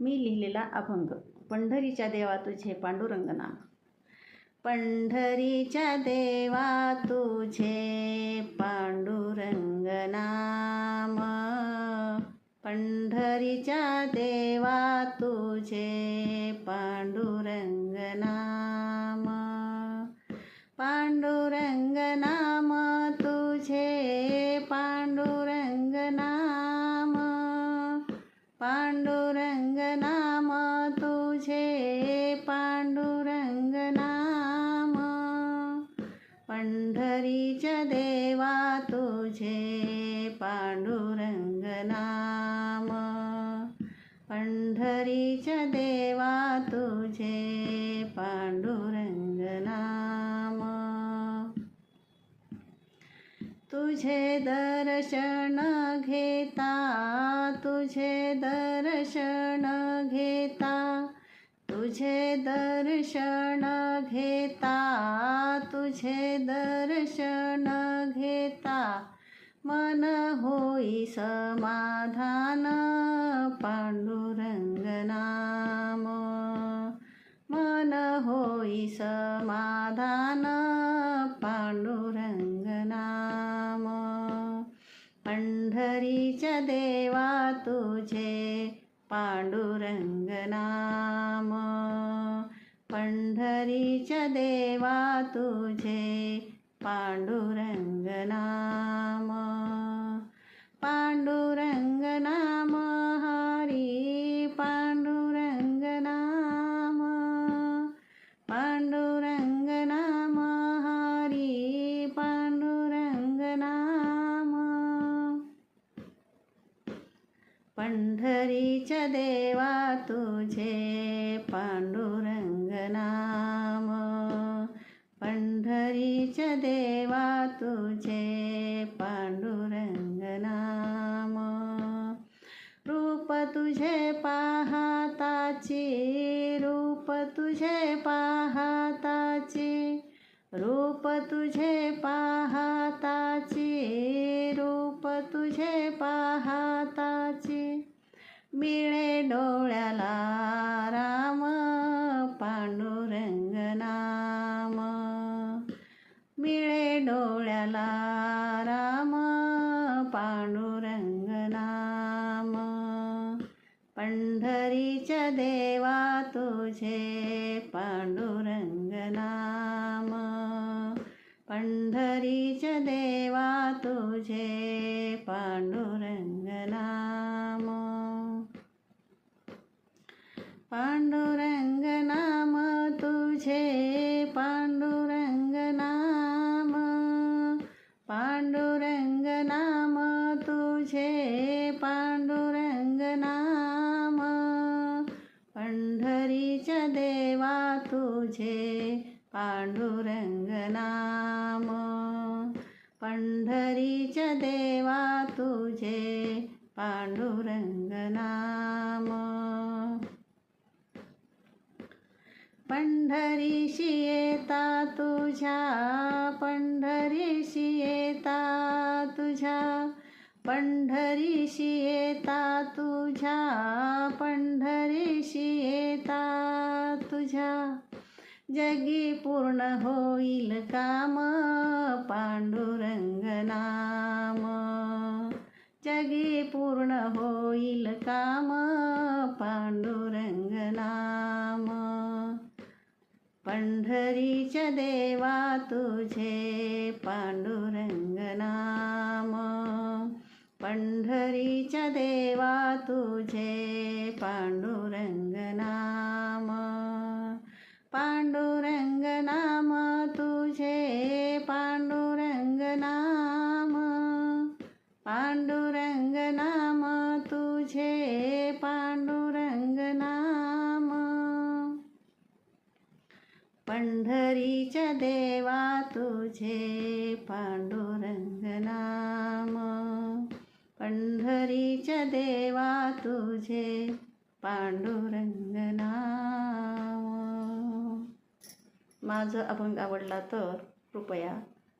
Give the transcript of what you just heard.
मी लिहिलेला अभंग. पंढरीच्या देवा तुझे पांडुरंग नाम. पंढरीच्या देवा तुझे पांडुरंग नाम. पंढरीच्या देवा तुझे पांडुरंग पांडुरंग नाम तुझे पांडुरंग नाम पंढरीच्या देवा तुझे पांडुरंग नाम पंढरीच्या देवा तुझे पांडुरंग नाम तुझे दर्शन घेता तुझे दर्शन घेता तुझे दर्शन घेता तुझे दर्शन घेता. मन होई समाधान पांडुरंगनाम मन होई समाधान पंढरीच्या देवा तुझे पांडुरंग नाम. पंढरीच्या देवा तुझे पांडुरंग नाम. पांडुरंग नाम पंढरीच्या देवा तुझे पांडुरंग नाम पंढरीच्या देवा तुझे पांडुरंग नाम रूप तुझे पाहताची रूप तुझे पाहताची. रूप तुझे पाहताची रूप तुझे पाहा मिळे डोळ्याला राम पांडुरंग नाम. मिळे डोळ्याला राम पांडुरंग नाम. पंढरीच्या देवा तुझे पांडुरंग नाम. पंढरीच्या देवा तुझे पांडुरंग च देवा तुझे पांडुरंग नाम पंढरीच देवा तुझे पांडुरंग नाम पंढरीशी येता तुझ्या पंढरीशी येता तुझ्या. पंढरीशी येता तुझ्या पंढरीशी जगी पूर्ण होईल काम पांडुरंग नाम. जगी पूर्ण होईल काम पांडुरंग नाम. पंढरीच्या देवा तुझे पांडुरंग नाम. पंढरीच्या देवा तुझे पांडुरंग नाम पांडुरंग नाम तुझे पांडुरंग नाम. पंढरीच्या देवा तुझे पांडुरंग नाम. पंढरीच्या देवा तुझे पांडुरंग नाम. माझं अभंग आवडला तर कृपया